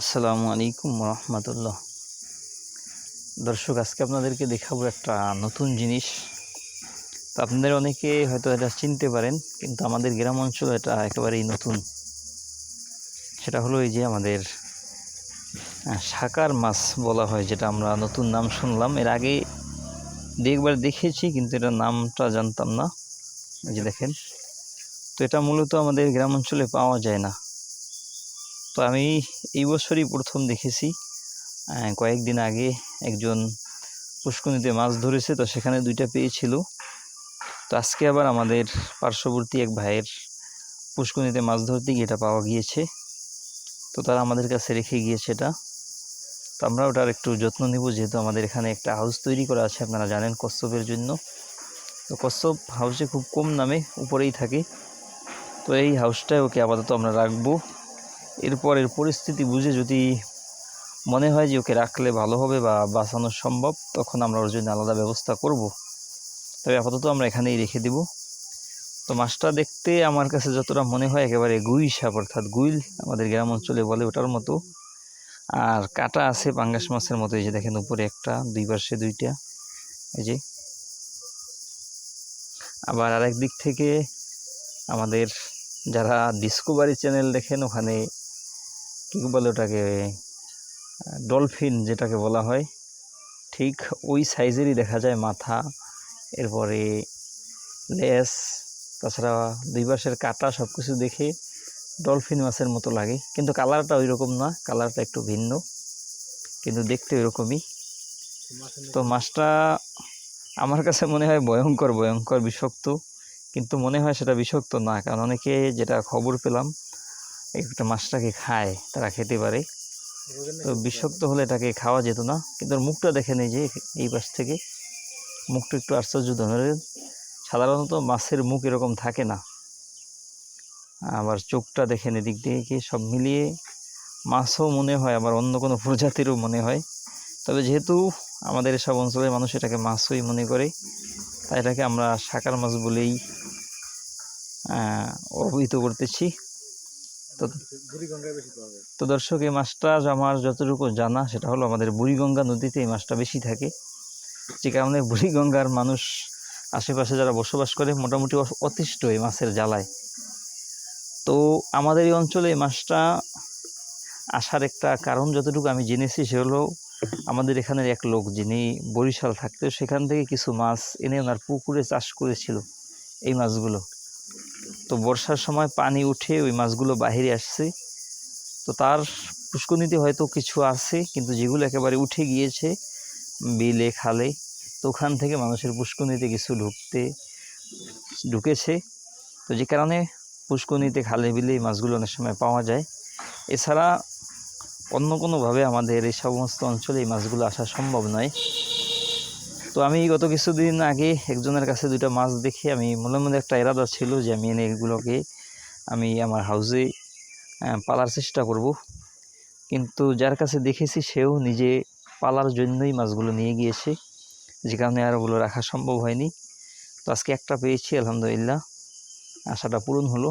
আসসালামু আলাইকুম রহমতুল্লাহ দর্শক, আজকে আপনাদেরকে দেখাবো একটা নতুন জিনিস। তো আপনাদের অনেকে হয়তো এটা চিনতে পারেন, কিন্তু আমাদের গ্রাম অঞ্চলে এটা একেবারেই নতুন। সেটা হলো এই যে আমাদের শাকার মাছ বলা হয়, যেটা আমরা নতুন নাম শুনলাম। এর আগে দেখবার দেখেছি কিন্তু এটার নামটা জানতাম না। যে দেখেন, তো এটা মূলত আমাদের গ্রাম অঞ্চলে পাওয়া যায় না। তো আমি এই বছরই প্রথম দেখেছি। কয়েকদিন আগে একজন পুষ্কনিতে মাছ ধরেছে, তো সেখানে দুইটা পেয়েছিল। তো আজকে আবার আমাদের পার্শ্ববর্তী এক ভাইয়ের পুষ্কনিতে মাছ ধরতে গিয়ে এটা পাওয়া গিয়েছে। তো তারা আমাদের কাছে রেখে গিয়েছে এটা। তো আমরা ওটার একটু যত্ন নিব, যেহেতু আমাদের এখানে একটা হাউস তৈরি করা আছে, আপনারা জানেন কচ্ছপের জন্য। তো কচ্ছপ হাউসে খুব কম নামে উপরেই থাকে। তো এই হাউসটায় ওকে আপাতত আমরা রাখব। এরপর এর পরিস্থিতি বুঝে যদি মনে হয় যে ওকে রাখলে ভালো হবে বা বাঁচানো সম্ভব, তখন আমরা ওর জন্য আলাদা ব্যবস্থা করব। তবে আপাতত আমরা এখানেই রেখে দিব। তো মাছটা দেখতে আমার কাছে যতটা মনে হয় একেবারে গুই সাপ, অর্থাৎ গুইল আমাদের গ্রাম অঞ্চলে বলে ওটার মতো। আর কাটা আছে পাঙ্গাস মাছের মতো, এই যে দেখেন উপরে একটা, দুই পাশে দুইটা, এই যে। আবার আরেক দিক থেকে আমাদের যারা ডিসকভারি চ্যানেল দেখেন, ওখানে কী বলে ওটাকে ডলফিন যেটাকে বলা হয়, ঠিক ওই সাইজেরই দেখা যায় মাথা, এরপরে লেস, তাছাড়া দুই পাশের কাটা সব কিছু দেখে ডলফিন মাছের মতো লাগে। কিন্তু কালারটা ওই রকম না কালারটা একটু ভিন্ন, কিন্তু দেখতে ওইরকমই। তো মাছটা আমার কাছে মনে হয় ভয়ঙ্কর ভয়ঙ্কর, বিষাক্ত, কিন্তু মনে হয় সেটা বিষাক্ত না, কারণ অনেকে যেটা খবর পেলাম একটা মাছটাকে খায় তারা খেতে পারে। তো বিষাক্ত হলে এটাকে খাওয়া যেত না কিন্তু মুখটা দেখেন এই যে এই পাশ থেকে। মুখটা একটু আশ্চর্য ধরনের। সাধারণত মাছের মুখ এরকম থাকে না। আবার চোখটা দেখেন এদিক থেকে সব মিলিয়ে। মাছও মনে হয় আবার অন্য কোনো প্রজাতিরও মনে হয়। তবে যেহেতু আমাদের এসব অঞ্চলের মানুষ এটাকে মাছই মনে করে তাই এটাকে আমরা সাকার মাছ বলেই অভিহিত করতেছি। তো দর্শক এই মাছটা আমার যতটুকু জানা সেটা হলো আমাদের বুড়িগঙ্গা নদীতে এই মাছটা বেশি থাকে। যে কারণে বুড়িগঙ্গার মানুষ আশেপাশে যারা বসবাস করে মোটামুটি অতিষ্ঠ এই মাছের জ্বালায়। তো আমাদের এই অঞ্চলে এই মাছটা আসার একটা কারণ যতটুকু আমি জেনেছি সে হলো আমাদের এখানের এক লোক যিনি বরিশাল থাকতো সেখান থেকে কিছু মাছ এনে ওনার পুকুরে চাষ করেছিল এই মাছগুলো। তো বর্ষার সময় পানি উঠে ওই মাছগুলো বাহিরে আসছে। তো তার পুষ্করণীতে হয়তো কিছু আছে, কিন্তু যেগুলো একেবারে উঠে গিয়েছে, বিলে, খালে, তো ওখান থেকে মানুষের পুষ্করণীতে কিছু ঢুকতে, ঢুকেছে। তো যে কারণে পুষ্করণীতে, খালে, বিলে এই মাছগুলো অনেক সময় পাওয়া যায়। এছাড়া অন্য কোনোভাবে আমাদের এই সমস্ত অঞ্চলে এই মাছগুলো আসা সম্ভব নয়। তো আমি গত কিছুদিন আগে একজনের কাছে দুটো মাছ দেখে আমি মনের মধ্যে একটা এরাদা ছিল যে আমি এগুলোকে আমি আমার হাউসে পালার চেষ্টা করব। কিন্তু যার কাছে দেখেছি সেও নিজে পালার জন্যই মাছগুলো নিয়ে গিয়েছে। যে কারণে আর ওগুলো রাখা সম্ভব হয়নি। তো আজকে একটা পেয়েছি, আলহামদুলিল্লাহ। আশাটা পূরণ হলো।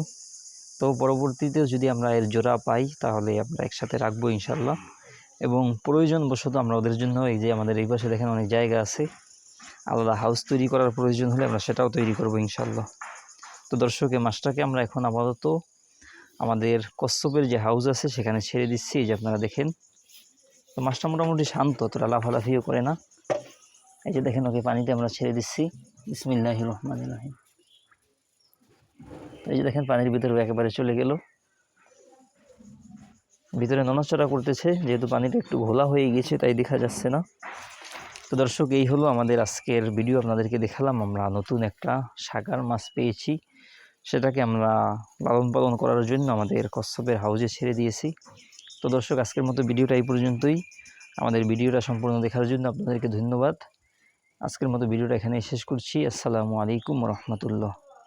তো পরবর্তীতেও যদি আমরা এর জোড়া পাই, তাহলে আমরা একসাথে রাখব ইনশাল্লাহ এবং প্রয়োজনবশত আমরা ওদের জন্য এই যে আমাদের এই পাশে দেখেন অনেক জায়গা আছে। আলাদা হাউস তৈরি করার প্রয়োজন হলে আমরা সেটাও তৈরি করব ইনশাল্লাহ তো দর্শক, এই মাছটাকে আমরা এখন আপাতত আমাদের কচ্ছপের যে হাউস আছে সেখানে ছেড়ে দিচ্ছি যে আপনারা দেখেন। তো মাছটা মোটামুটি শান্ত তোরা লাফালাফিও করে না। এই যে দেখেন, ওকে পানিতে আমরা ছেড়ে দিচ্ছি। বিসমিল্লাহ রহমান রাহিম। তো এই যে দেখেন, পানির ভিতরে একেবারে চলে গেল। ভিতরে নড়াচড়া করতেছে, যেহেতু পানিটা একটু ঘোলা হয়ে গিয়েছে তাই দেখা যাচ্ছে না। তো দর্শক, এই হলো আমাদের আজকের ভিডিও আপনাদেরকে দেখালাম। আমরা নতুন একটা সাগার মাছ পেয়েছি। সেটাকে আমরা লালন পালন করার জন্য আমাদের কচ্ছপের হাউজে ছেড়ে দিয়েছি। তো দর্শক, আজকের মতো ভিডিওটা এই পর্যন্তই। আমাদের ভিডিওটা সম্পূর্ণ দেখার জন্য আপনাদেরকে ধন্যবাদ। আজকের মতো ভিডিওটা এখানে শেষ করছি। আসসালামু আলাইকুম রহমতুল্লাহ।